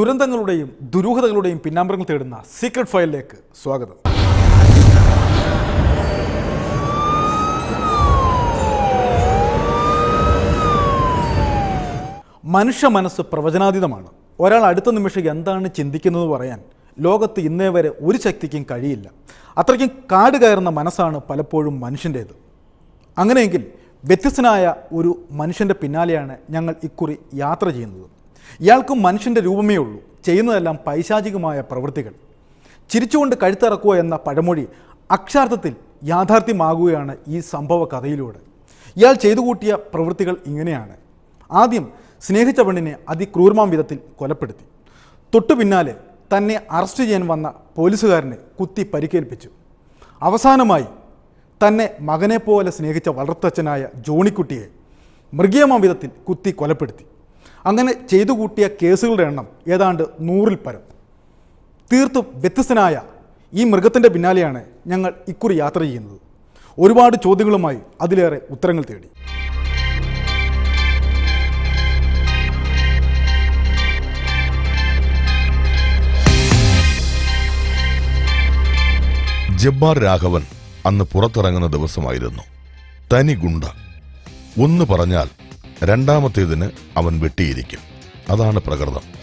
ദുരന്തങ്ങളുടെയും ദുരൂഹതകളുടെയും പിന്നാമ്പറങ്ങൾ തേടുന്ന സീക്രട്ട് ഫയലിലേക്ക് സ്വാഗതം. മനുഷ്യ മനസ്സ് പ്രവചനാതീതമാണ്. ഒരാൾ അടുത്ത നിമിഷം എന്താണ് ചിന്തിക്കുന്നത് പറയാൻ ലോകത്ത് ഇന്നേ വരെ ഒരു ശക്തിക്കും കഴിയില്ല. അത്രയ്ക്കും കാട് കയറുന്ന മനസ്സാണ് പലപ്പോഴും മനുഷ്യന്റേത് അങ്ങനെയെങ്കിൽ വ്യത്യസ്തനായ ഒരു മനുഷ്യന്റെ പിന്നാലെയാണ് ഞങ്ങൾ ഇക്കുറി യാത്ര ചെയ്യുന്നത്. ഇയാൾക്കും മനുഷ്യന്റെ രൂപമേ ഉള്ളൂ. ചെയ്യുന്നതെല്ലാം പൈശാചികമായ പ്രവൃത്തികൾ. ചിരിച്ചുകൊണ്ട് കഴുത്തിറക്കുക എന്ന പഴമൊഴി അക്ഷാർത്ഥത്തിൽ യാഥാർത്ഥ്യമാകുകയാണ് ഈ സംഭവ കഥയിലൂടെ. ഇയാൾ ചെയ്തു കൂട്ടിയ പ്രവൃത്തികൾ ഇങ്ങനെയാണ്. ആദ്യം സ്നേഹിച്ച പെണ്ണിനെ അതിക്രൂരമാം വിധത്തിൽ കൊലപ്പെടുത്തി. തൊട്ടു പിന്നാലെ തന്നെ അറസ്റ്റ് ചെയ്യാൻ വന്ന പോലീസുകാരനെ കുത്തി പരിക്കേൽപ്പിച്ചു. അവസാനമായി തന്നെ മകനെപ്പോലെ പോലെ സ്നേഹിച്ച വളർത്തച്ഛനായ ജോണിക്കുട്ടിയെ മൃഗീയമാം വിധത്തിൽ കുത്തി കൊലപ്പെടുത്തി. അങ്ങനെ ചെയ്തു കൂട്ടിയ കേസുകളുടെ എണ്ണം ഏതാണ്ട് നൂറിൽ പരം. തീർത്തും വ്യത്യസ്തനായ ഈ മൃഗത്തിന്റെ പിന്നാലെയാണ് ഞങ്ങൾ ഇക്കുറി യാത്ര ചെയ്യുന്നത്. ഒരുപാട് ചോദ്യങ്ങളുമായി അതിലേറെ ഉത്തരങ്ങൾ തേടി. ജബ്ബാർ രാഘവൻ അന്ന് പുറത്തിറങ്ങുന്ന ദിവസമായിരുന്നു. തനി ഗുണ്ട. ഒന്ന് പറഞ്ഞാൽ രണ്ടാമത്തേതിന് അവൻ വെട്ടിയിരിക്കും. അതാണ് പ്രകൃതം.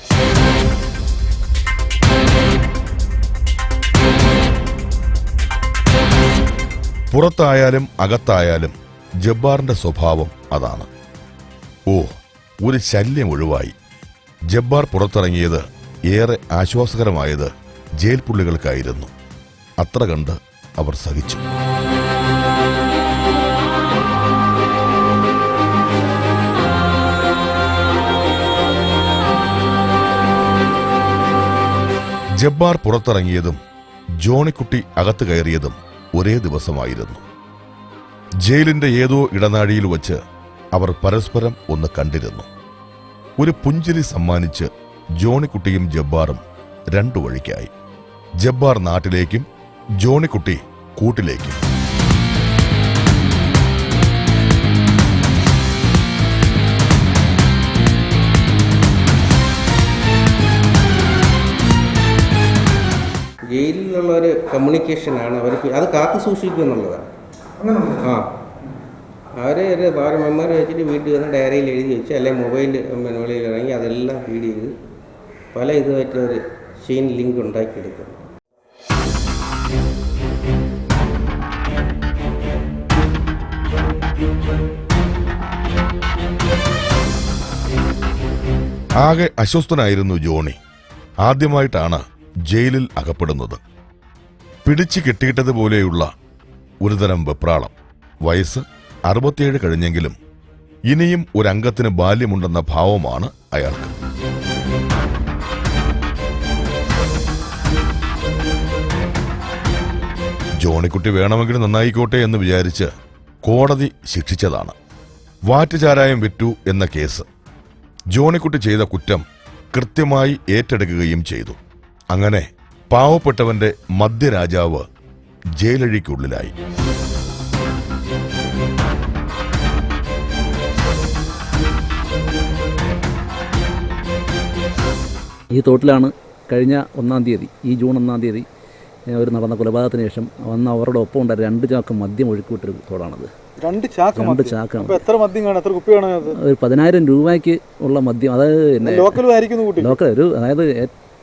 പുറത്തായാലും അകത്തായാലും ജബ്ബാറിന്റെ സ്വഭാവം അതാണ്. ഓ ഒരു ശല്യം ഒഴിവായി. ജബ്ബാർ പുറത്തിറങ്ങിയത് ഏറെ ആശ്വാസകരമായത് ജയിൽ പുള്ളികൾക്കായിരുന്നു. അത്ര കണ്ട് അവർ സഹിച്ചു. ജബ്ബാർ പുറത്തിറങ്ങിയതും ജോണിക്കുട്ടി അകത്ത് കയറിയതും ഒരേ ദിവസമായിരുന്നു. ജയിലിന്റെ ഏതോ ഇടനാഴിയിൽ വച്ച് അവർ പരസ്പരം ഒന്ന് കണ്ടിരുന്നു. ഒരു പുഞ്ചിരി സമ്മാനിച്ച് ജോണിക്കുട്ടിയും ജബ്ബാറും രണ്ടു വഴിക്കായി. ജബ്ബാർ നാട്ടിലേക്കും ജോണിക്കുട്ടി കൂട്ടിലേക്കും. കമ്മ്യൂണിക്കേഷനാണ് അവർക്ക് അത് കാത്തു സൂക്ഷിക്കുക എന്നുള്ളതാണ്. ആ. അവർ ഒരു വേറെ മെമ്മറി വെച്ചിട്ട് വീട്ടിൽ വന്ന് ഡയറിയിൽ എഴുതി വെച്ച് അല്ലെങ്കിൽ മൊബൈൽ വെളിയിൽ ഇറങ്ങി അതെല്ലാം ഫീഡ് ചെയ്ത് പല ഇതുമായിട്ട് ഒരു ചെയിൻ ലിങ്ക് ഉണ്ടാക്കിയെടുക്കും ആകെ അസ്വസ്ഥനായിരുന്നു ജോണി. ആദ്യമായിട്ടാണ് ജയിലിൽ അകപ്പെടുന്നത്. പിടിച്ചു കെട്ടിയിട്ടതുപോലെയുള്ള ഒരുതരം വെപ്രാളം. വയസ്സ് അറുപത്തിയേഴ് കഴിഞ്ഞെങ്കിലും ഇനിയും ഒരംഗത്തിന് ബാല്യമുണ്ടെന്ന ഭാവമാണ് അയാൾക്ക്. ജോണിക്കുട്ടി വേണമെങ്കിൽ നന്നായിക്കോട്ടെ എന്ന് വിചാരിച്ച് കോടതി ശിക്ഷിച്ചതാണ്. വാറ്റുചാരായം വിറ്റു എന്ന കേസ്. ജോണിക്കുട്ടി ചെയ്ത കുറ്റം കൃത്യമായി ഏറ്റെടുക്കുകയും ചെയ്തു. അങ്ങനെ പാവപ്പെട്ടവന്റെ മദ്യരാജാവ് ജയിലഴിക്കുള്ളിലായി. ഈ തോട്ടിലാണ് കഴിഞ്ഞ ഒന്നാം തീയതി ഈ ജൂൺ ഒന്നാം തീയതി അവർ ഒരു നടന്ന കൊലപാതകത്തിന് ശേഷം വന്ന് അവരുടെ ഒപ്പം ഉണ്ടായ രണ്ട് ചാക്ക് മദ്യം ഒഴുക്കിവിട്ടൊരു തോടാണത്. രണ്ട് ചാക്ക് രണ്ട് ചാക്കാണ് എത്ര മദ്യം കാണും? എത്ര കുപ്പിയാണ് അത് ഒരു പതിനായിരം രൂപയ്ക്ക് ഉള്ള മദ്യം അതായത് ലോക്കൽ ഒരു അതായത്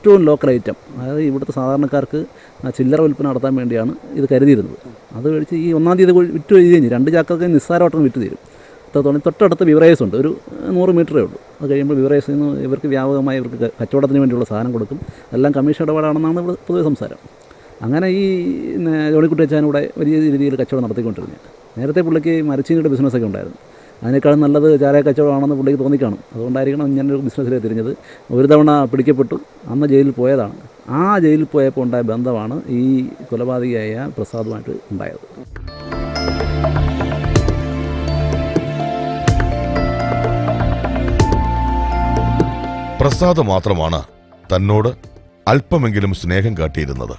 ഏറ്റവും ലോക്കൽ ഐറ്റം. അതായത് ഇവിടുത്തെ സാധാരണക്കാർക്ക് ചില്ലറ വിൽപ്പന നടത്താൻ വേണ്ടിയാണ് ഇത് കരുതിയിരുന്നത്. അത് കഴിച്ച് ഈ ഒന്നാം തീയതി വിറ്റ് കഴിഞ്ഞ് രണ്ട് ചാക്കൊക്കെ നിസ്സാരമായിട്ടും വിറ്റ് തീരും. അത്രത്തോളം തൊട്ടടുത്ത് വിവറേസ് ഉണ്ട്. ഒരു നൂറ് മീറ്ററേ ഉള്ളൂ. അത് കഴിയുമ്പോൾ ബിവറേജിൽ നിന്ന് ഇവർക്ക് വ്യാപകമായി ഇവർക്ക് കച്ചവടത്തിന് വേണ്ടിയുള്ള സാധനം കൊടുക്കും. എല്ലാം കമ്മീഷൻ ഇടപാടാണെന്നാണ് ഇവിടെ പൊതുവെ സംസാരം. അങ്ങനെ ഈ ജോണിക്കുട്ടി അച്ഛനൂടെ വലിയ രീതിയിൽ കച്ചവടം നടത്തിക്കൊണ്ടിരുന്നത്. നേരത്തെ പുള്ളിക്ക് മരച്ചീനിയുടെ ബിസിനസ്സൊക്കെ ഉണ്ടായിരുന്നു. അതിനേക്കാളും നല്ലത് ചാരായ കച്ചവടമാണെന്ന് പുള്ളിക്ക് തോന്നിക്കാണും. അതുകൊണ്ടായിരിക്കണം ഇങ്ങനൊരു ബിസിനസ്സിലേ തിരിഞ്ഞത്. ഒരു തവണ പിടിക്കപ്പെട്ടു അന്ന് ജയിലിൽ പോയതാണ്. ആ ജയിലിൽ പോയപ്പോൾ ഉണ്ടായ ബന്ധമാണ് ഈ കൊലപാതകിയായ പ്രസാദുമായിട്ട് ഉണ്ടായത്. പ്രസാദ് മാത്രമാണ് തന്നോട് അല്പമെങ്കിലും സ്നേഹം കാട്ടിയിരുന്നത്.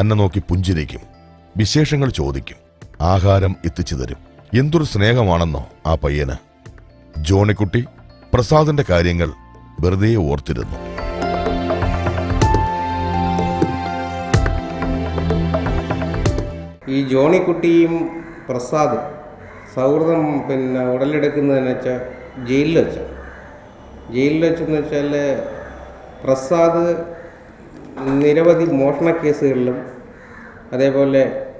തന്നെ നോക്കി പുഞ്ചിരിക്കും വിശേഷങ്ങൾ ചോദിക്കും ആഹാരം എത്തിച്ചു തരും. എന്തൊരു സ്നേഹമാണെന്നോ ആ പയ്യന്. ജോണിക്കുട്ടി പ്രസാദിന്റെ കാര്യങ്ങൾ വെറുതെ ഓർത്തിരുന്നു. ഈ ജോണിക്കുട്ടിയും പ്രസാദും സൗഹൃദം പിന്നെ ഉടലെടുക്കുന്നതെന്ന് വെച്ചാൽ ജയിലിൽ വെച്ച ജയിലിൽ വെച്ചെന്ന് വെച്ചാൽ പ്രസാദ് നിരവധി മോഷണ കേസുകളിലും അതേപോലെ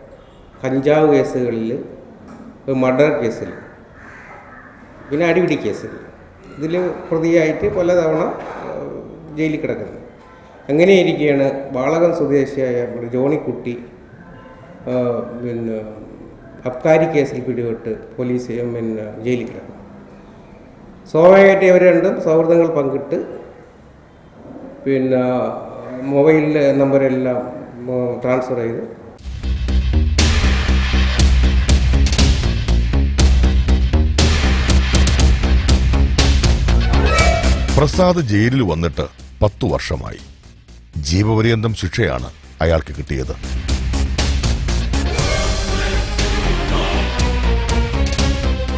കഞ്ചാവ് കേസുകളിൽ മർഡർ കേസിൽ പിന്നെ അടിപിടി കേസിൽ. ഇതിൽ പ്രതിയായിട്ട് പലതവണ ജയിലിൽ കിടക്കുന്നത് അങ്ങനെ ഇരിക്കുകയാണ് വാളകം സ്വദേശിയായ ജോണിക്കുട്ടി പിന്നെ അബ്കാരി കേസിൽ പിടിപെട്ട് പോലീസ് പിന്നെ ജയിലിൽ കിടക്കുന്നു. സ്വാഭാവികമായിട്ട് ഇവർ രണ്ടും സൗഹൃദങ്ങൾ പങ്കിട്ട് പിന്നെ മൊബൈലിലെ നമ്പരെല്ലാം ട്രാൻസ്ഫർ ചെയ്ത്. പ്രസാദ് ജയിലിൽ വന്നിട്ട് പത്തു വർഷമായി. ജീവപര്യന്തം ശിക്ഷയാണ് അയാൾക്ക് കിട്ടിയത്.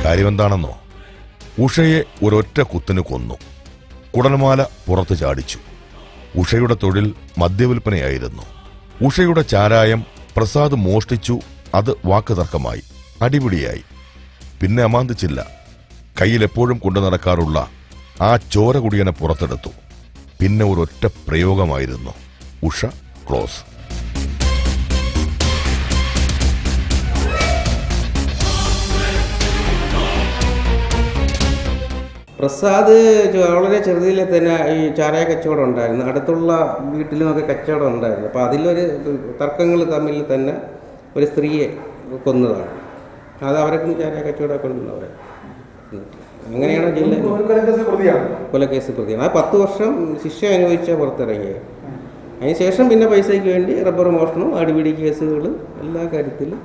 കാര്യമെന്താണെന്നോ? ഉഷയെ ഒരൊറ്റ കുത്തിന് കൊന്നു. കുടൽമാല പുറത്തു ചാടിച്ചു. ഉഷയുടെ തൊഴിൽ മദ്യവിൽപ്പനയായിരുന്നു. ഉഷയുടെ ചാരായം പ്രസാദ് മോഷ്ടിച്ചു അത് വാക്കുതർക്കമായി അടിപിടിയായി. പിന്നെ അമാന്തിച്ചില്ല. കയ്യിലെപ്പോഴും കൊണ്ടു നടക്കാറുള്ള ആ ചോര കുടിയനെ പുറത്തെടുത്തു. പിന്നെ ഒരൊറ്റ പ്രയോഗമായിരുന്നു. ഉഷ ക്ലോസ്. പ്രസാദ് വളരെ ചെറുതിലെ തന്നെ ഈ ചാരായ കച്ചവടം ഉണ്ടായിരുന്നു. അടുത്തുള്ള വീട്ടിലും ഒക്കെ കച്ചവടം ഉണ്ടായിരുന്നു. അപ്പോൾ അതിലൊരു തർക്കങ്ങൾ തമ്മിൽ തന്നെ ഒരു സ്ത്രീയെ കൊന്നതാണ്. അത് അവരൊക്കെ ചാരായ കച്ചവടമൊക്കെ ഉണ്ടെന്ന് ഉണ്ടെന്നവരെ അങ്ങനെയാണ് ജില്ല. കൊലക്കേസ് പ്രതിയാണ്. ആ പത്ത് വർഷം ശിക്ഷ അനുഭവിച്ച പുറത്തിറങ്ങിയത് അതിനുശേഷം പിന്നെ പൈസയ്ക്ക് വേണ്ടി റബ്ബർ മോഷണവും അടിപിടി കേസുകൾ എല്ലാ കാര്യത്തിലും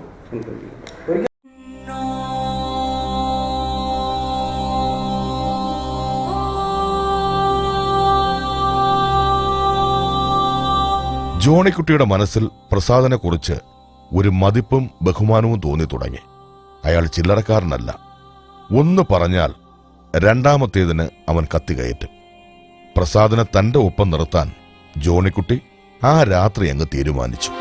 ജോണിക്കുട്ടിയുടെ മനസ്സിൽ പ്രസാദനെക്കുറിച്ച് ഒരു മതിപ്പും ബഹുമാനവും തോന്നി തുടങ്ങി. അയാൾ ചില്ലറക്കാരനല്ല. ഒന്ന് പറഞ്ഞാൽ രണ്ടാമത്തേതിന് അവൻ കത്തി കയറ്റും പ്രസാദിനെ തന്റെ ഒപ്പം നിർത്താൻ ജോണിക്കുട്ടി ആ രാത്രി അങ്ങ് തീരുമാനിച്ചു.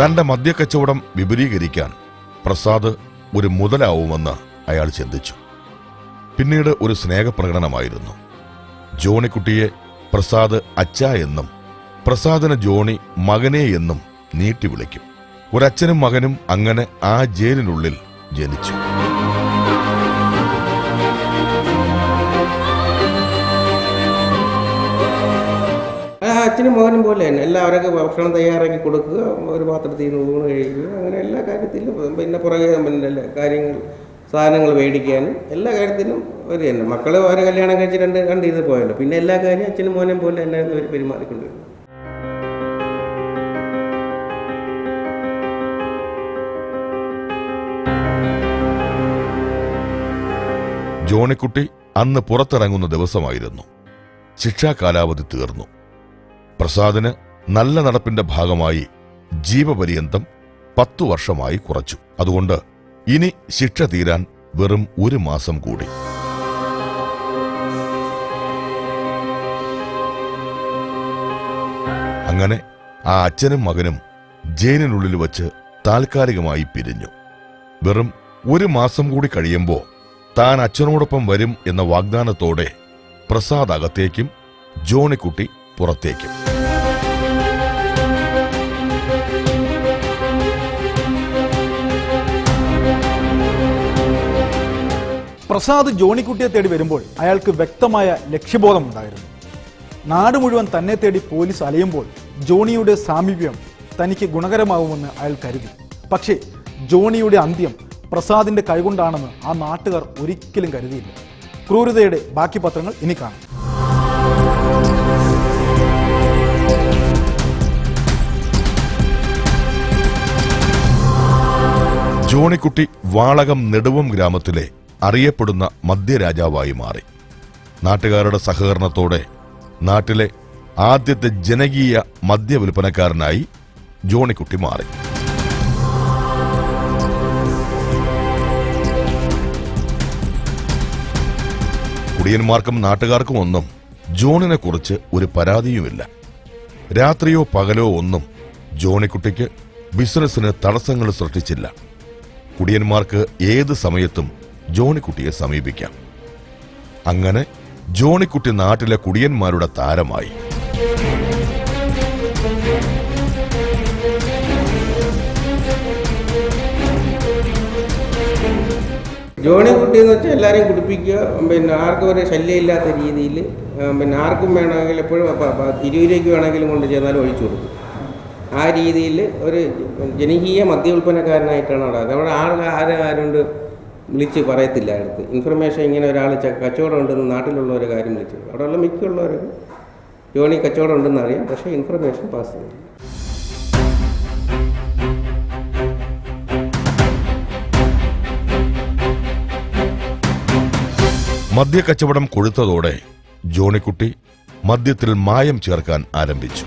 തന്റെ മദ്യക്കച്ചവടം വിപുലീകരിക്കാൻ പ്രസാദ് ഒരു മുതലാവുമെന്ന് അയാൾ ചിന്തിച്ചു. പിന്നീട് ഒരു സ്നേഹപ്രകടനമായിരുന്നു. ജോണിക്കുട്ടിയെ പ്രസാദ് അച്ഛ എന്നും പ്രസാദിന് ജോണി മകനെ എന്നും നീട്ടി വിളിക്കും. ഒരച്ഛനും മകനും അങ്ങനെ ആ ജയിലിനുള്ളിൽ ജനിച്ചു. അച്ഛനും മകനും പോലെ തന്നെ. എല്ലാവരൊക്കെ ഭക്ഷണം തയ്യാറാക്കി കൊടുക്കുക ഒരു പാത്രത്തിൽ നിന്ന് ഊണ് കഴിക്കുക അങ്ങനെ എല്ലാ കാര്യത്തിലും പിന്നെ പുറകെ പിന്നെ കാര്യങ്ങൾ സാധനങ്ങൾ മേടിക്കാനും എല്ലാ കാര്യത്തിലും ഒരു തന്നെ. മക്കൾ അവരെ കല്യാണം കഴിച്ച് രണ്ട് ഇത് പോയല്ലോ. പിന്നെ എല്ലാ കാര്യവും അച്ഛനും മോനും പോലെ തന്നെ പെരുമാറിക്കൊണ്ടിരുന്നു ജോണിക്കുട്ടി അന്ന് പുറത്തിറങ്ങുന്ന ദിവസമായിരുന്നു. ശിക്ഷാ കാലാവധി തീർന്നു. പ്രസാദിന് നല്ല നടപ്പിന്റെ ഭാഗമായി ജീവപര്യന്തം പത്തു വർഷമായി കുറച്ചു. അതുകൊണ്ട് ഇനി ശിക്ഷ തീരാൻ വെറും ഒരു മാസം കൂടി. അങ്ങനെ ആ അച്ഛനും മകനും ജയിലിനുള്ളിൽ വച്ച് താൽക്കാലികമായി പിരിഞ്ഞു. വെറും ഒരു മാസം കൂടി കഴിയുമ്പോൾ താൻ അച്ഛനോടൊപ്പം വരും എന്ന വാഗ്ദാനത്തോടെ പ്രസാദ് അകത്തേക്കും ജോണിക്കുട്ടി പുറത്തേക്കും. പ്രസാദ് ജോണിക്കുട്ടിയെ തേടി വരുമ്പോൾ അയാൾക്ക് വ്യക്തമായ ലക്ഷ്യബോധമുണ്ടായിരുന്നു നാട് മുഴുവൻ തന്നെ തേടി പോലീസ് അലയുമ്പോൾ ജോണിയുടെ സാമീപ്യം തനിക്ക് ഗുണകരമാവുമെന്ന് അയാൾ കരുതി. പക്ഷേ ജോണിയുടെ അന്ത്യം പ്രസാദിന്റെ കൈകൊണ്ടാണെന്ന് ആ നാട്ടുകാർ ഒരിക്കലും കരുതിയില്ല. ക്രൂരതയുടെ ബാക്കി പത്രങ്ങൾ ഇനി കാണാം. ജോണിക്കുട്ടി വാളകം നെടുവം ഗ്രാമത്തിലെ അറിയപ്പെടുന്ന മദ്യരാജാവായി മാറി. നാട്ടുകാരുടെ സഹകരണത്തോടെ നാട്ടിലെ ആദ്യത്തെ ജനകീയ മദ്യവിൽപ്പനക്കാരനായി ജോണിക്കുട്ടി മാറി. കുടിയന്മാർക്കും നാട്ടുകാർക്കും ഒന്നും ജോണിനെ കുറിച്ച് ഒരു പരാതിയുമില്ല. രാത്രിയോ പകലോ ഒന്നും ജോണിക്കുട്ടിക്ക് ബിസിനസ്സിന് തടസ്സങ്ങൾ സൃഷ്ടിച്ചില്ല. കുടിയന്മാർക്ക് ഏത് സമയത്തും ജോണിക്കുട്ടിയെ സമീപിക്കാം. അങ്ങനെ ജോണിക്കുട്ടി നാട്ടിലെ കുടിയന്മാരുടെ താരമായി. ജോണി കുട്ടി എന്ന് വെച്ചാൽ എല്ലാവരെയും കുടിപ്പിക്കുക. പിന്നെ ആർക്കും ഒരു ശല്യമില്ലാത്ത രീതിയിൽ പിന്നെ ആർക്കും വേണമെങ്കിൽ എപ്പോഴും തിരൂരേക്ക് വേണമെങ്കിലും കൊണ്ട് ചെന്നാലും ഒഴിച്ചു കൊടുക്കും. ആ രീതിയിൽ ഒരു ജനകീയ മദ്യ ഉൽപ്പന്നക്കാരനായിട്ടാണ് അവിടെ അവിടെ ആൾ ആരും ആരുണ്ട് വിളിച്ച് പറയത്തില്ല അടുത്ത്. ഇൻഫർമേഷൻ ഇങ്ങനെ ഒരാൾ കച്ചവടം ഉണ്ടെന്ന് നാട്ടിലുള്ളവർ കാര്യം വിളിച്ചു. അവിടെയുള്ള മിക്കുള്ളവർക്ക് ജോണി കച്ചവടം ഉണ്ടെന്ന് അറിയാം പക്ഷേ ഇൻഫർമേഷൻ പാസ് ചെയ്യില്ല മദ്യക്കച്ചവടം കൊഴുത്തതോടെ ജോണിക്കുട്ടി മദ്യത്തിൽ മായം ചേർക്കാൻ ആരംഭിച്ചു.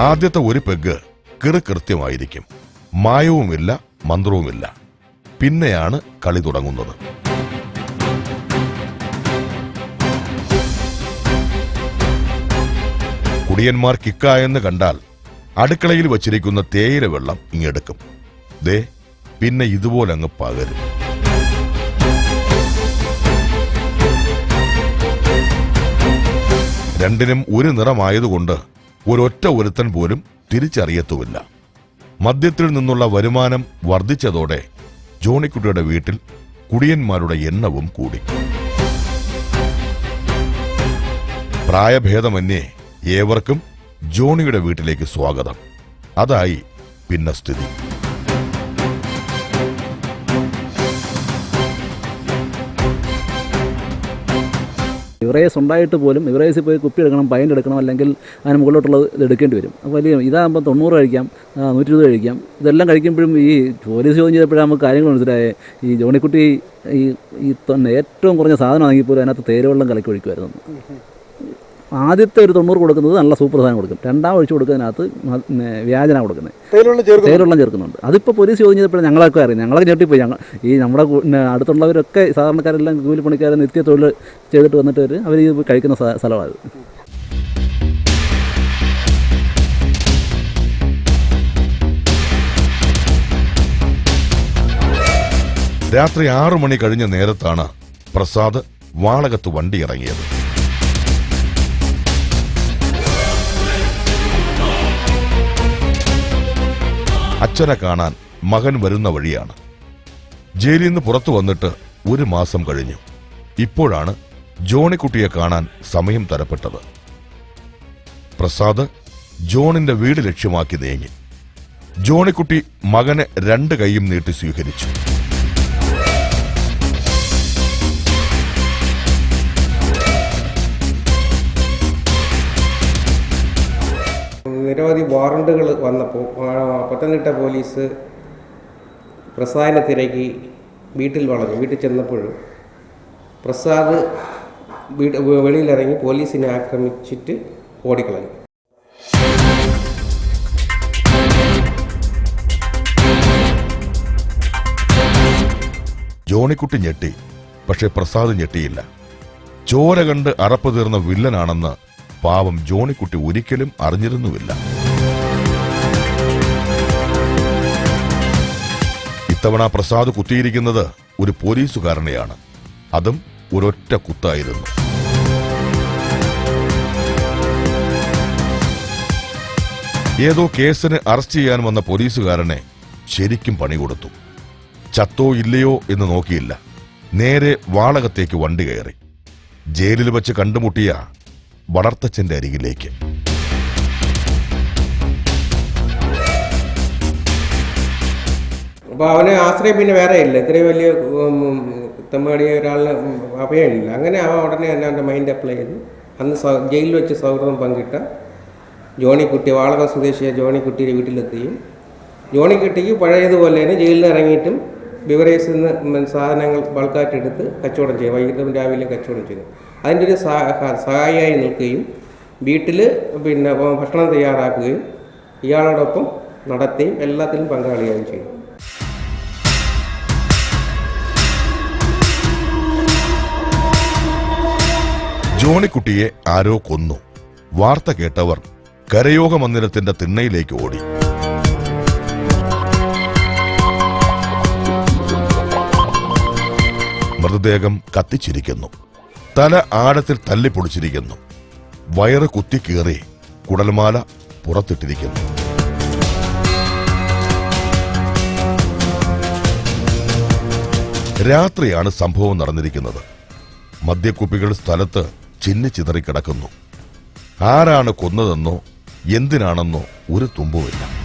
ആദ്യത്തെ ഒരു പെഗ് കൃത്യമായിരിക്കും. മായവുമില്ല മന്ത്രവുമില്ല. പിന്നെയാണ് കളി തുടങ്ങുന്നത്. കുടിയന്മാർ കിക്കായെന്ന് കണ്ടാൽ അടുക്കളയിൽ വച്ചിരിക്കുന്ന തേയില വെള്ളം ഇങ്ങെടുക്കും ദേ പിന്നെ ഇതുപോലെ അങ്ങ് പകരും. രണ്ടിനും ഒരു നിറമായതുകൊണ്ട് ഒരൊറ്റ ഒരുത്തൻ പോലും തിരിച്ചറിയത്തുമില്ല. മദ്യത്തിൽ നിന്നുള്ള വരുമാനം വർദ്ധിച്ചതോടെ ജോണിക്കുട്ടിയുടെ വീട്ടിൽ കുടിയന്മാരുടെ എണ്ണവും കൂടി. പ്രായഭേദമന്യേ ഏവർക്കും ജോണിയുടെ വീട്ടിലേക്ക് സ്വാഗതം. അതായി പിന്നെ സ്ഥിതി ഇവറേസ് ഉണ്ടായിട്ട് പോലും ഇവറേസിൽ പോയി കുപ്പി എടുക്കണം പൈന്റ് എടുക്കണം അല്ലെങ്കിൽ അതിന് മുകളിലോട്ടുള്ളത് ഇത് എടുക്കേണ്ടി വരും. അപ്പോൾ വലിയ ഇതാകുമ്പോൾ തൊണ്ണൂറ് കഴിക്കാം നൂറ്റി ഇരുപത് കഴിക്കാം. ഇതെല്ലാം കഴിക്കുമ്പോഴും ഈ പോലീസ് ചോദ്യം ചെയ്തപ്പോഴാണ് നമുക്ക് കാര്യങ്ങൾ മനസ്സിലായേ. ഈ ജോണിക്കുട്ടി ഈ ഈ തന്നെ ഏറ്റവും കുറഞ്ഞ സാധനമാണെങ്കിൽ പോലും അതിനകത്ത് തേരുവെള്ളം കലക്കി ഒഴിക്കുമായിരുന്നു. ആദ്യത്തെ ഒരു തൊണ്ണൂറ് കൊടുക്കുന്നത് നല്ല സൂപ്പർ സാധനം കൊടുക്കും. രണ്ടാം ഒഴിച്ച് കൊടുക്കുന്നതിനകത്ത് വ്യാജന കൊടുക്കുന്നത്. തേരുള്ളം ചേർക്കുന്നുണ്ട്? അതിപ്പോൾ പോലീസ് ചോദ്യം ചെയ്തപ്പോൾ ഞങ്ങളൊക്കെ അറിയാം ഞങ്ങളൊക്കെ ഞെട്ടിപ്പോയി. ഞങ്ങൾ ഈ നമ്മുടെ അടുത്തുള്ളവരൊക്കെ സാധാരണക്കാരെല്ലാം കൂലിപ്പണിക്കാരെ നിത്യ തൊഴിൽ ചെയ്തിട്ട് വന്നിട്ട് അവർ അവർ ഇത് കഴിക്കുന്ന സ്ഥ- സ്ഥലമാണ്. രാത്രി ആറു മണി കഴിഞ്ഞ നേരത്താണ് പ്രസാദ് വാളകത്ത് വണ്ടി ഇറങ്ങിയത്. അച്ഛനെ കാണാൻ മകൻ വരുന്ന വഴിയാണ്. ജയിലിൽ നിന്ന് പുറത്തു വന്നിട്ട് ഒരു മാസം കഴിഞ്ഞു. ഇപ്പോഴാണ് ജോണിക്കുട്ടിയെ കാണാൻ സമയം തരപ്പെട്ടത്. പ്രസാദ് ജോണിന്റെ വീട് ലക്ഷ്യമാക്കി നീങ്ങി. ജോണിക്കുട്ടി മകനെ രണ്ട് കൈയും നീട്ടി സ്വീകരിച്ചു. നിരവധി വാറണ്ടുകൾ വന്നപ്പോൾ പത്തനംതിട്ട പോലീസ് പ്രസാദിനെ തിരക്കി വീട്ടിൽ വളഞ്ഞു. വീട്ടിൽ ചെന്നപ്പോഴും പ്രസാദ് വീട് വെളിയിലിറങ്ങി പോലീസിനെ ആക്രമിച്ചിട്ട് ഓടിക്കളഞ്ഞു. ജോണിക്കുട്ടി ഞെട്ടി പക്ഷെ പ്രസാദ് ഞെട്ടിയില്ല. ചോര കണ്ട് അറപ്പ് തീർന്ന വില്ലനാണെന്ന് പാവം ജോണിക്കുട്ടി ഒരിക്കലും അറിഞ്ഞിരുന്നുമില്ല ഇത്തവണ പ്രസാദ് കുത്തിയിരിക്കുന്നത് ഒരു പോലീസുകാരനെയാണ്. അതും ഒരൊറ്റ കുത്തായിരുന്നു. ഏതോ കേസിന് അറസ്റ്റ് ചെയ്യാൻ വന്ന പോലീസുകാരനെ ശരിക്കും പണി കൊടുത്തു. ചത്തോ ഇല്ലയോ എന്ന് നോക്കിയില്ല. നേരെ വാളകത്തേക്ക് വണ്ടി കയറി. ജയിലിൽ വെച്ച് കണ്ടുമുട്ടിയ വളർത്തച്ഛന്റെ അരികിലേക്ക്. അപ്പോൾ അവനെ ആശ്രയം പിന്നെ വേറെ ഇല്ല. ഇത്രയും വലിയ ഉം, തെമ്മാടിയ ഒരാളിന് അഭയമില്ല അങ്ങനെ അവൻ ഉടനെ തന്നെ അവന്റെ മൈൻഡ് അപ്ലൈ ചെയ്തു. അന്ന് ജയിലിൽ വെച്ച് സൗഹൃദം പങ്കിട്ട ജോണിക്കുട്ടി വാളക സ്വദേശിയായ ജോണിക്കുട്ടിയുടെ വീട്ടിലെത്തുകയും ജോണിക്കുട്ടിക്ക് പഴയതുപോലെ തന്നെ ജയിലിൽ ഇറങ്ങിയിട്ടും ബിവറേജിൽ നിന്ന് സാധനങ്ങൾ ബൾക്കായിട്ട് എടുത്ത് കച്ചവടം ചെയ്യും വൈകിട്ടും രാവിലെ കച്ചവടം ചെയ്തു. അതിന്റെ ഒരു സഹായിയായി നിൽക്കുകയും വീട്ടിൽ പിന്നെ ഭക്ഷണം തയ്യാറാക്കുകയും ഇയാളോടൊപ്പം നടത്തുകയും എല്ലാത്തിലും പങ്കാളിയാവുകയും ചെയ്യും. ജോണിക്കുട്ടിയെ ആരോ കൊന്നു. വാർത്ത കേട്ടവർ കരയോഗ മന്ദിരത്തിന്റെ തിണ്ണയിലേക്ക് ഓടി. മൃതദേഹം കത്തിച്ചിരിക്കുന്നു. തല ആഴത്തിൽ തല്ലിപ്പൊളിച്ചിരിക്കുന്നു വയറ് കുത്തിക്കീറി കുടൽമാല പുറത്തിട്ടിരിക്കുന്നു. രാത്രിയാണ് സംഭവം നടന്നിരിക്കുന്നത്. മദ്യക്കുപ്പികൾ സ്ഥലത്ത് ചിന്നിച്ചിതറിക്കിടക്കുന്നു ആരാണ് കൊന്നതെന്നോ എന്തിനാണെന്നോ ഒരു തുമ്പുമില്ല.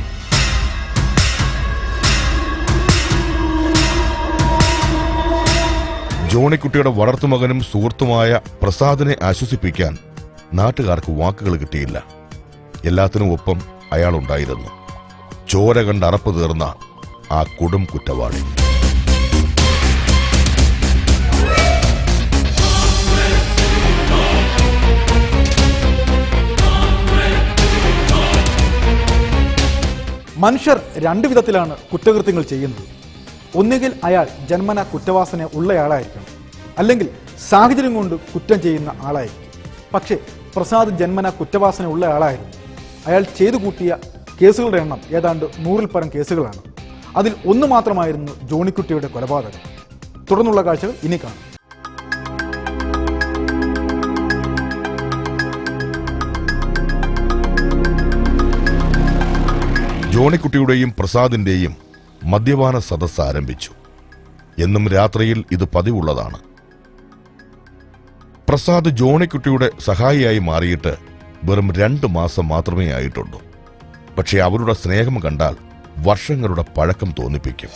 ജോണിക്കുട്ടിയുടെ വളർത്തുമകനും സുഹൃത്തുമായ പ്രസാദിനെ ആശ്വസിപ്പിക്കാൻ നാട്ടുകാർക്ക് വാക്കുകൾ കിട്ടിയില്ല. എല്ലാത്തിനും ഒപ്പം അയാൾ ഉണ്ടായിരുന്നു ചോര കണ്ട് അറപ്പ് തീർന്ന ആ കൊടും കുറ്റവാളി. മനുഷ്യർ രണ്ട് വിധത്തിലാണ് കുറ്റകൃത്യങ്ങൾ ചെയ്യുന്നത്. ഒന്നുകിൽ അയാൾ ജന്മന കുറ്റവാസന ഉള്ളയാളായിരിക്കണം അല്ലെങ്കിൽ സാഹചര്യം കൊണ്ട് കുറ്റം ചെയ്യുന്ന ആളായിരിക്കും. പക്ഷേ പ്രസാദ് ജന്മന കുറ്റവാസന ഉള്ള ആളായിരുന്നു അയാൾ ചെയ്തു കൂട്ടിയ കേസുകളുടെ എണ്ണം ഏതാണ്ട് നൂറിൽ പരം കേസുകളാണ്. അതിൽ ഒന്ന് മാത്രമായിരുന്നു ജോണിക്കുട്ടിയുടെ കൊലപാതകം. തുടർന്നുള്ള കാഴ്ചകൾ ഇനി കാണാം. ജോണിക്കുട്ടിയുടെയും പ്രസാദിന്റെയും മദ്യപാന സദസ് ആരംഭിച്ചു. എന്നും രാത്രിയിൽ ഇത് പതിവുള്ളതാണ്. പ്രസാദ് ജോണിക്കുട്ടിയുടെ സഹായിയായി മാറിയിട്ട് വെറും രണ്ട് മാസം മാത്രമേ ആയിട്ടുള്ളൂ. പക്ഷെ അവരുടെ സ്നേഹം കണ്ടാൽ വർഷങ്ങളുടെ പഴക്കം തോന്നിപ്പിക്കും.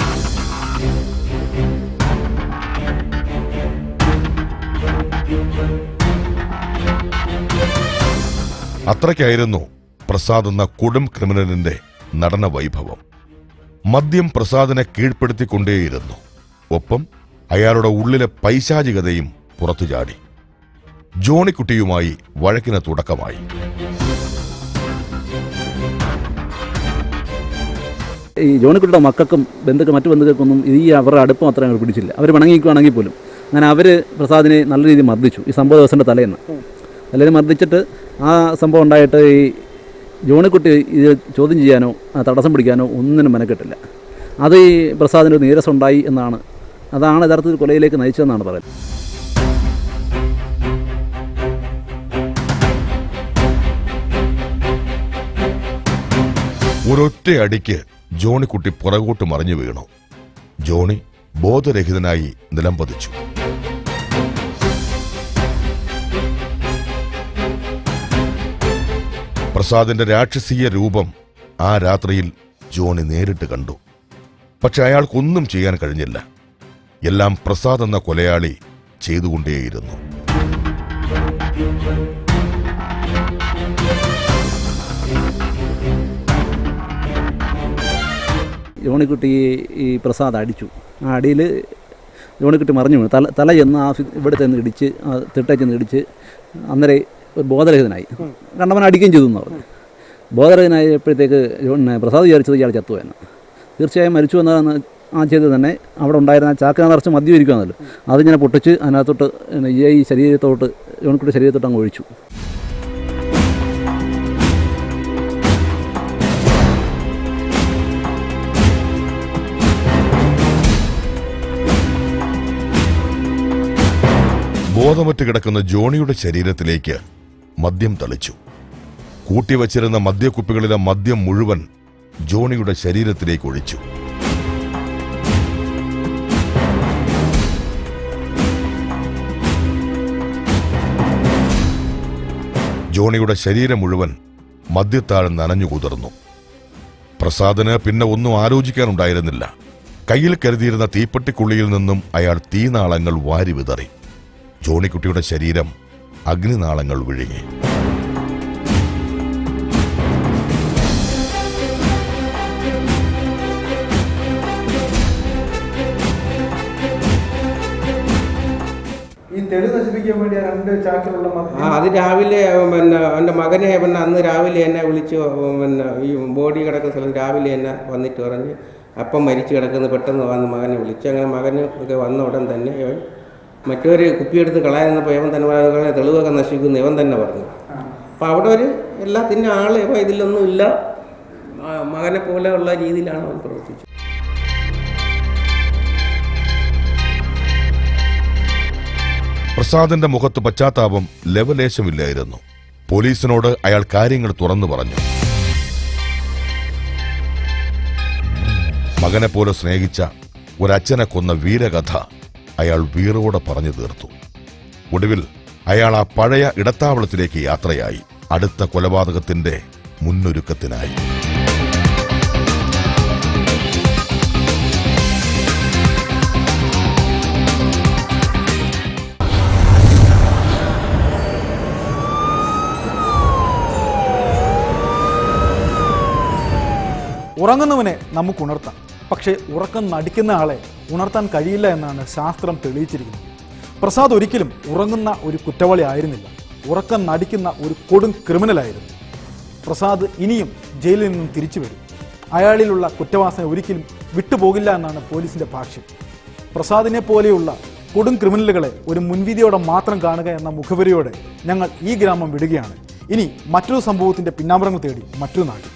അത്രയ്ക്കായിരുന്നു പ്രസാദ് എന്ന കൊടും ക്രിമിനലിന്റെ നടന വൈഭവം മദ്യം പ്രസാദിനെ കീഴ്പ്പെടുത്തിക്കൊണ്ടേയിരുന്നു. ഒപ്പം അയാളുടെ ഉള്ളിലെ പൈശാചികതയും പുറത്തു ചാടി. ജോണിക്കുട്ടിയുമായി വഴക്കിന് തുടക്കമായി. ഈ ജോണിക്കുട്ടിയുടെ മക്കൾക്കും ബന്ധുക്കൾ മറ്റു ബന്ധുക്കൾക്കൊന്നും ഈ അവരുടെ അടുപ്പം അത്ര അവർ പിടിച്ചില്ല. അവർ പിണങ്ങിക്കുവാണെങ്കിൽ പോലും. അങ്ങനെ അവർ പ്രസാദിനെ നല്ല രീതിയിൽ മർദ്ദിച്ചു. ഈ സംഭവ ദിവസത്തിന്റെ തലേന്ന്. തലേന്ന് മർദ്ദിച്ചിട്ട് ആ സംഭവം ഉണ്ടായിട്ട് ഈ ജോണിക്കുട്ടി ഇത് ചോദ്യം ചെയ്യാനോ തടസ്സം പിടിക്കാനോ ഒന്നിനും മെനക്കെട്ടില്ല. അത് ഈ പ്രസാദിന് ഒരു നീരസം ഉണ്ടായി എന്നാണ്. അതാണ് യഥാർത്ഥത്തിൽ കൊലയിലേക്ക് നയിച്ചതെന്നാണ് പറയുന്നത്. ഒരൊറ്റ അടിക്ക് ജോണിക്കുട്ടി പുറകോട്ട് മറിഞ്ഞു വീണു. ജോണി ബോധരഹിതനായി നിലംപതിച്ചു. പ്രസാദിന്റെ രാക്ഷസീയ രൂപം ആ രാത്രിയിൽ ജോണി നേരിട്ട് കണ്ടു. പക്ഷെ അയാൾക്കൊന്നും ചെയ്യാൻ കഴിഞ്ഞില്ല. എല്ലാം പ്രസാദ് എന്ന കൊലയാളി ചെയ്തുകൊണ്ടേയിരുന്നു. ജോണിക്കുട്ടി ഈ പ്രസാദ് അടിച്ചു. ആ അടിയിൽ ജോണിക്കുട്ടി മറിഞ്ഞു തല തല ചെന്ന് ആ ഇവിടെ ചെന്ന് ഇടിച്ച് തിട്ടയിൽ ചെന്ന് ഇടിച്ച് അന്നേരം ഒരു ബോധരഹിതനായി. കണ്ടവൻ അടിക്കുകയും ചെയ്തു എന്ന് പറഞ്ഞു ബോധരഹിതനായപ്പോഴത്തേക്ക് പ്രസാദ് വിചാരിച്ചത് ഇയാൾ ചത്തുവെന്ന് തീർച്ചയായും മരിച്ചു എന്നാണ് ആ ചെയ്ത് തന്നെ. അവിടെ ഉണ്ടായിരുന്ന ചാക്കിന നിറച്ച് മദ്യം ഇരിക്കുകയാണല്ലോ അതിങ്ങനെ പൊട്ടിച്ച് അതിനകത്തോട്ട് ഈ ശരീരത്തോട്ട് ജോണിക്കുട്ടി ശരീരത്തോട്ട് അങ്ങ് ഒഴിച്ചു. ബോധമറ്റ് കിടക്കുന്ന ജോണിയുടെ ശരീരത്തിലേക്ക് മദ്യം തളിച്ചു. കൂട്ടിവച്ചിരുന്ന മദ്യക്കുപ്പികളിലെ മദ്യം മുഴുവൻ ജോണിയുടെ ശരീരത്തിലേക്ക് ഒഴിച്ചു. ജോണിയുടെ ശരീരം മുഴുവൻ മദ്യത്താഴ് നനഞ്ഞു കുതിർന്നു. പ്രസാദിന് പിന്നെ ഒന്നും ആലോചിക്കാനുണ്ടായിരുന്നില്ല. കയ്യിൽ കരുതിയിരുന്ന തീപ്പെട്ടിക്കുള്ളിയിൽ നിന്നും അയാൾ തീനാളങ്ങൾ വാരി വിതറി. ജോണിക്കുട്ടിയുടെ ശരീരം അഗ്നിനാളങ്ങൾ വിഴുങ്ങി. അത് രാവിലെ പിന്നെ എന്റെ മകനെ പിന്നെ അന്ന് രാവിലെ എന്നെ വിളിച്ചു പിന്നെ ഈ ബോഡി കിടക്കുന്ന സ്ഥലം രാവിലെ എന്നെ വന്നിട്ട് പറഞ്ഞ് അപ്പം മരിച്ചു കിടക്കുന്നു പെട്ടെന്ന് വന്ന് മകനെ വിളിച്ചു. അങ്ങനെ മകന് ഒക്കെ വന്ന ഉടൻ തന്നെ മറ്റൊരു കുപ്പിയെടുത്ത് കളയുന്നപ്പോൾ ഇവൻ തന്നെ പറയുന്നത് "കളയാൻ തെളിവൊക്കെ നശിക്കുന്നു ഇവൻ തന്നെ പറഞ്ഞു. അപ്പോൾ അവിടെ ഒരു എല്ലാത്തിന്റെ ആൾ ഇപ്പം ഇതിലൊന്നും ഇല്ല. മകനെ പോലെ ഉള്ള രീതിയിലാണ് അവൻ പ്രവർത്തിച്ചത്. പ്രസാദിന്റെ മുഖത്ത് പശ്ചാത്താപം ലവലേശമില്ലായിരുന്നു. പോലീസിനോട് അയാൾ കാര്യങ്ങൾ തുറന്നു പറഞ്ഞു. മകനെ പോലെ സ്നേഹിച്ച ഒരച്ഛനെ കൊന്ന വീരകഥ അയാൾ വീറോടെ പറഞ്ഞു തീർത്തു. ഒടുവിൽ അയാൾ ആ പഴയ ഇടത്താവളത്തിലേക്ക് യാത്രയായി. അടുത്ത കൊലപാതകത്തിന്റെ മുന്നൊരുക്കത്തിനായി. ഉറങ്ങുന്നവനെ നമുക്ക് ഉണർത്താം. പക്ഷേ ഉറക്കം നടിക്കുന്ന ആളെ ഉണർത്താൻ കഴിയില്ല എന്നാണ് ശാസ്ത്രം തെളിയിച്ചിരിക്കുന്നത്. പ്രസാദ് ഒരിക്കലും ഉറങ്ങുന്ന ഒരു കുറ്റവാളി ആയിരുന്നില്ല. ഉറക്കം നടിക്കുന്ന ഒരു കൊടും ക്രിമിനലായിരുന്നു പ്രസാദ് ഇനിയും ജയിലിൽ നിന്നും തിരിച്ചു വരും. അയാളിലുള്ള കുറ്റവാസന ഒരിക്കലും വിട്ടുപോകില്ല എന്നാണ് പോലീസിന്റെ ഭാഷ്യം. പ്രസാദിനെ പോലെയുള്ള കൊടും ക്രിമിനലുകളെ ഒരു മുൻവിധിയോടെ മാത്രം കാണുക എന്ന മുഖവരിയോടെ ഞങ്ങൾ ഈ ഗ്രാമം വിടുകയാണ്. ഇനി മറ്റൊരു സംഭവത്തിന്റെ പിന്നാമ്പറങ്ങൾ തേടി മറ്റൊരു നാട്ടിൽ.